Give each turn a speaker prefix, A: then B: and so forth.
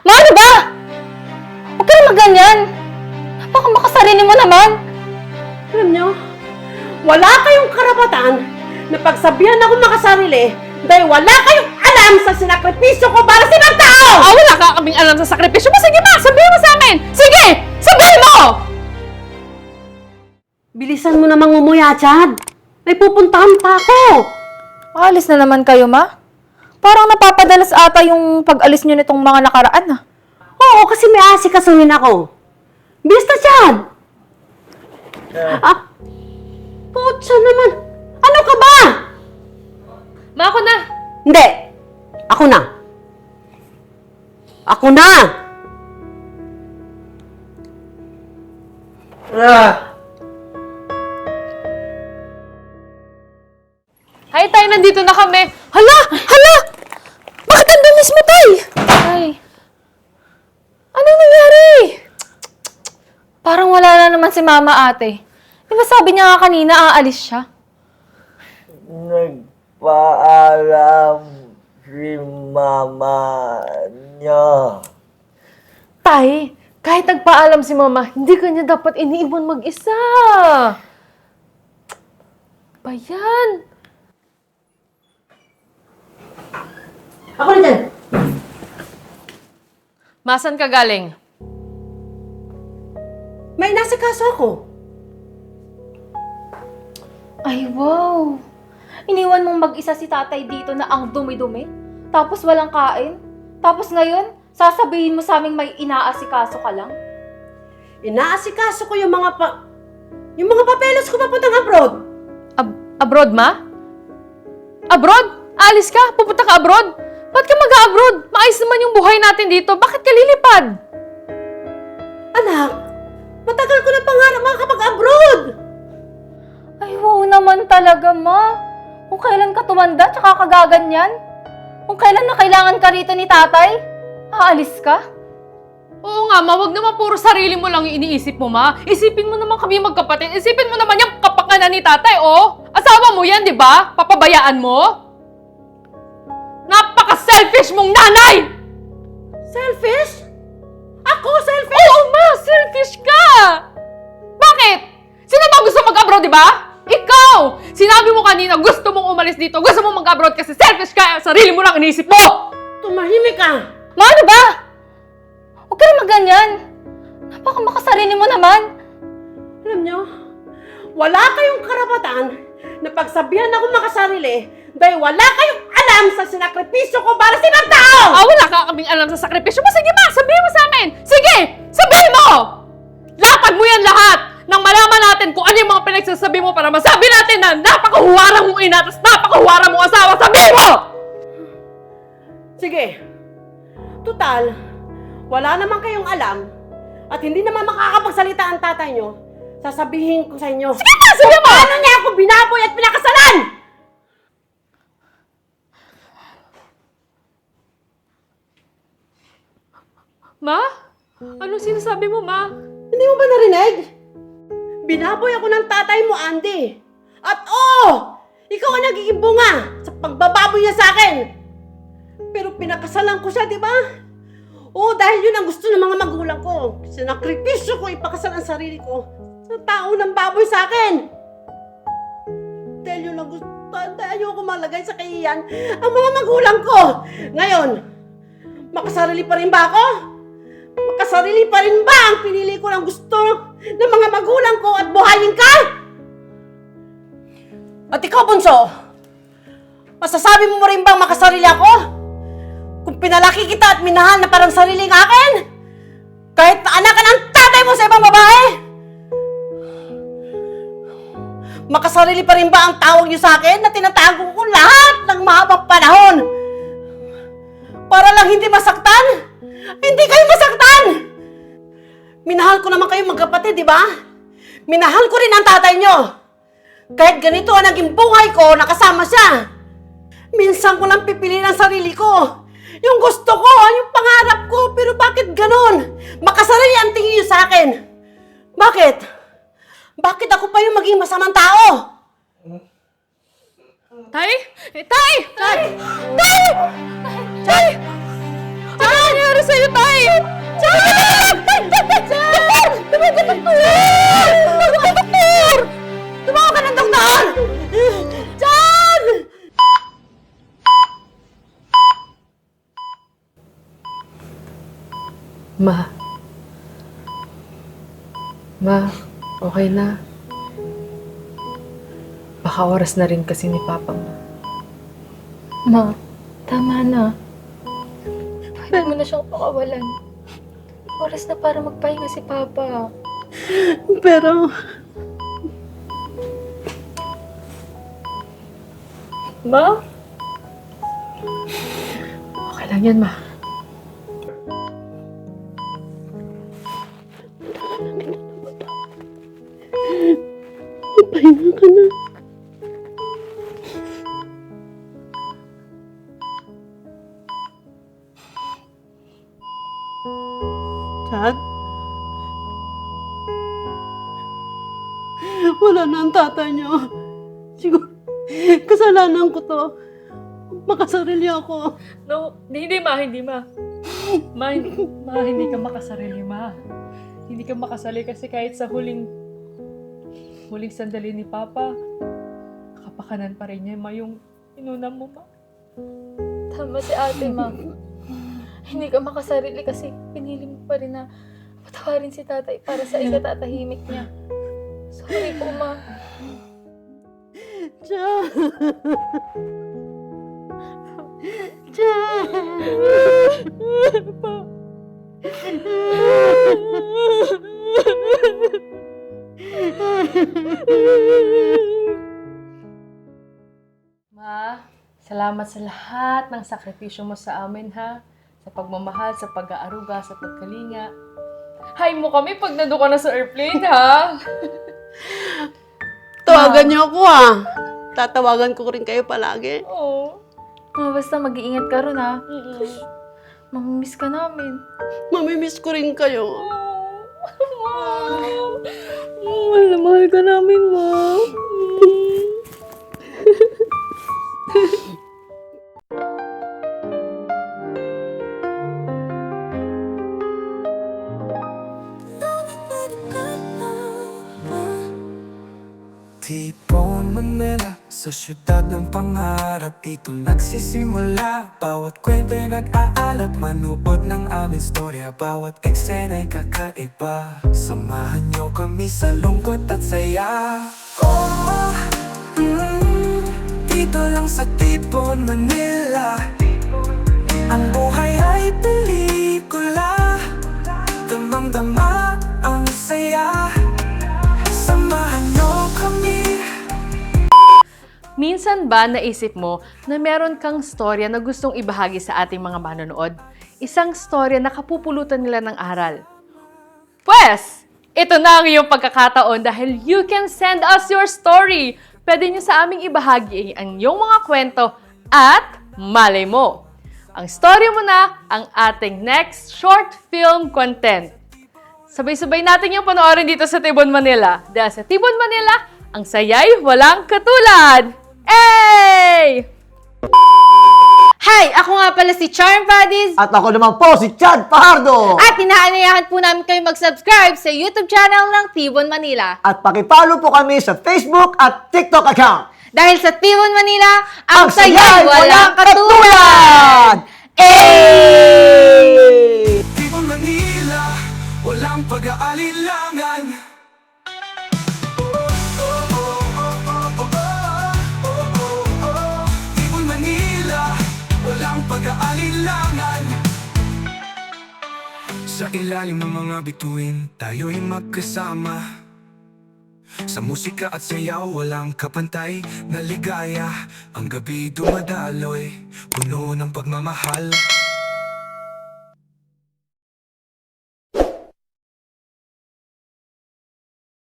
A: Ma, ano ba? Huwag ka naman ganyan. Baka makasarili mo naman.
B: Alam nyo, wala kayong karapatan na pagsabihan ako makasarili dahil wala kayong alam sa sinakripisyo ko para sa ibang tao!
C: Ah, wala ka kaming alam sa sakripisyo mo. Sige ma, sabihin mo sa amin. Sige, sabihin mo!
B: Bilisan mo namang umuya, Chad. May pupuntahan pa ako.
A: Alis na naman kayo, ma. Parang napapadalas ata yung pag-alis nyo nitong mga nakaraan, ah.
B: Oo, kasi may asikasuhin ako. Bilis na, Chad! Ah, putsa naman. Ano ka ba?
C: Ma, ako na.
B: Hindi. Ako na. Ako na!
C: Hay, tay, nandito na kami. Hala! Hala! Nandun mismo, tay?
A: Ay,
C: Anong nangyari?
A: parang wala na naman si mama ate. Di ba sabi niya nga kanina aalis siya?
D: Nagpaalam si mama niya.
C: Tay, kahit nagpaalam si mama, hindi kanya dapat iniiwan mag-isa. Ba yan?
B: Ako na dyan.
C: Masan ka galing?
B: May nasa kaso ako.
A: Ay, wow! Iniwan mong mag-isa si tatay dito na ang dumi-dumi? Tapos walang kain? Tapos ngayon, sasabihin mo sa aming may inaasikaso ka lang?
B: Inaasikaso ko yung mga pa... Yung mga papeles ko papuntang abroad.
C: Ab- abroad, ma? Abroad? Alis ka? Pupunta ka abroad? Ba't ka mag-abroad? Maayos naman yung buhay natin dito. Bakit ka lilipad?
B: Anak, matagal ko na pangarap makakapag-abroad.
A: Ay, wow naman talaga, ma. Kung kailan ka tumanda, tsaka kagaganyan. Kung kailan na kailangan ka rito ni tatay, aalis ka?
C: Oo nga, ma. Huwag naman puro sarili mo lang yung iniisip mo, ma. Isipin mo naman kami magkapatid. Isipin mo naman yung kapakanan ni tatay, oh. Asawa mo yan, di ba? Papabayaan mo? Napaka-selfish mong nanay!
B: Selfish? Ako selfish?
C: Oo, ma! Selfish ka! Bakit? Sino ba gusto mag-abroad, di ba? Ikaw! Sinabi mo kanina, gusto mong umalis dito. Gusto mong mag-abroad kasi selfish ka. Sarili mo lang iniisip mo!
B: Tumahimik ka.
A: Ma, ano ba? Huwag ka naman ganyan. Napaka makasarili mo naman.
B: Alam nyo, wala kayong karapatan na pagsabihan ako makasarili dahil wala kayong alam sa sinakripisyo ko para sa ibang tao!
C: Ah, wala ka kaming alam sa sakripisyo mo. Sige ma, sabihin mo sa amin. Sige, sabihin mo! Latag mo yan lahat nang malaman natin kung ano yung mga pinagsasabi mo para masabi natin na napakahuwara mong ina at napakahuwara mong asawa. Sabihin mo!
B: Sige. Tutal, wala naman kayong alam at hindi naman makakapagsalita ang tatay nyo. Sasabihin ko sa inyo.
C: Sige na, sige mo!
B: Paano niya ako binaboy at pinakasalan?
C: Ma? Anong sinasabi mo, ma?
B: Hindi mo ba narinig? Binaboy ako ng tatay mo, Andy. At oo, ikaw ang nagiging bunga sa pagbababoy niya sa akin. Pero pinakasalan ko siya, di ba? Oo, dahil yun ang gusto ng mga magulang ko. Sinakripisyo ko ipakasal ang sarili ko sa tao ng baboy sa akin. Dahil yun ang gusto, dahil ayoko malagay sa kahiyan ang mga magulang ko. Ngayon, makasarili pa rin ba ako? Makasarili pa rin ba ang pinili ko ng gusto ng mga magulang ko at buhayin ka? At ikaw, Bunso, masasabi mo rin bang makasarili ako? Kung pinalaki kita at minahal na parang sariling akin? Kahit na anak ka ng tatay mo sa ibang babae? Makasarili pa rin ba ang tawag niyo sa akin na tinatago ko lahat ng mahabang panahon? Para lang hindi masaktan? Hindi kayo masaktan! Minahal ko naman kayo magkapatid, di ba? Minahal ko rin ang tatay nyo. Kahit ganito ang naging buhay ko, nakasama siya. Minsan ko lang pipiliin ang sarili ko. Yung gusto ko, yung pangarap ko, pero bakit ganon? Makasarili ang tingin niyo sa akin. Bakit? Bakit ako pa yung maging masamang tao?
C: Tay? Eh, tay! Tay! Tay! Tay! Tay! Nangyari sa'yo, Tay? Chan! Chan! Tumawag ka ng doktor! Tumawag ka ng doktor! Tumawag ka ng doktor! Chan! Ma. Ma, okay na. Baka oras na rin kasi ni Papa mo.
A: Ma, tama na. Pwede mo na siyang pakawalan. Oras na para magpahinga si Papa.
B: Pero,
A: Ma?
C: Okay lang yan, Ma.
B: Chad? Wala na ang tatay niyo. Siguro, kasalanan ko to. Makasarili ako.
C: No, hindi, Ma. Hindi, Ma. Ma, hindi, ma, hindi ka makasarili, Ma. Hindi ka makasali kasi kahit sa huling huling sandali ni Papa, kapakanan pa rin niya, Ma, yung inuna mo, Ma.
A: Tama si ate, ma. Hindi ka makasarili kasi pinili mo pa rin na patawarin si tatay para sa ikatatahimik niya. Sorry po, ma.
B: Chad! Chad!
C: Ma, salamat sa lahat ng sakripisyo mo sa amin, ha? Sa pagmamahal, sa pag-aaruga, sa pagkalinga. Hay mo kami pag nando ka na sa airplane, ha?
B: Tawagan niyo ako ah. Tatawagan ko rin kayo palagi.
C: Oo.
A: Ma, basta mag-iingat ka ron, ha? Mamimiss ka namin.
B: Mamimiss ko rin kayo.
C: Mahal na mahal ka namin, Ma.
E: Sa syudad ng pangarap Dito nagsisimula. Bawat kwento'y nag-aalat Manuod ng aming storya Bawat eksena'y kakaiba. Samahan niyo kami sa lungkot at saya. Oh, mm, dito lang sa Tipon Manila. Ang buhay ay pelikula. Damang-dama
C: Minsan ba naisip mo na meron kang storya na gustong ibahagi sa ating mga manonood? Isang storya na kapupulutan nila ng aral. Pwes, ito na ang iyong pagkakataon dahil you can send us your story. Pwede nyo sa aming ibahagi ang iyong mga kwento at malay mo. Ang story mo na ang ating next short film content. Sabay-sabay natin yung panoorin dito sa Tibon, Manila. Dahil sa Tibon, Manila, ang sayay walang katulad! Hey!
F: Hi! Ako nga pala si Charm Buddies
D: At ako naman po si Chad Pahardo.
F: at inaanyayahan po namin kayo mag-subscribe sa YouTube channel ng Tibon Manila.
D: At pakipollow po kami sa Facebook at TikTok account.
F: Dahil sa Tibon Manila, ang,
D: Ang
F: sayay walang katulad!
D: Eh!
E: Ilalim ng mga bituin, tayo'y magkasama. Sa musika at sayaw, walang kapantay na ligaya. Ang gabi dumadaloy, puno ng pagmamahal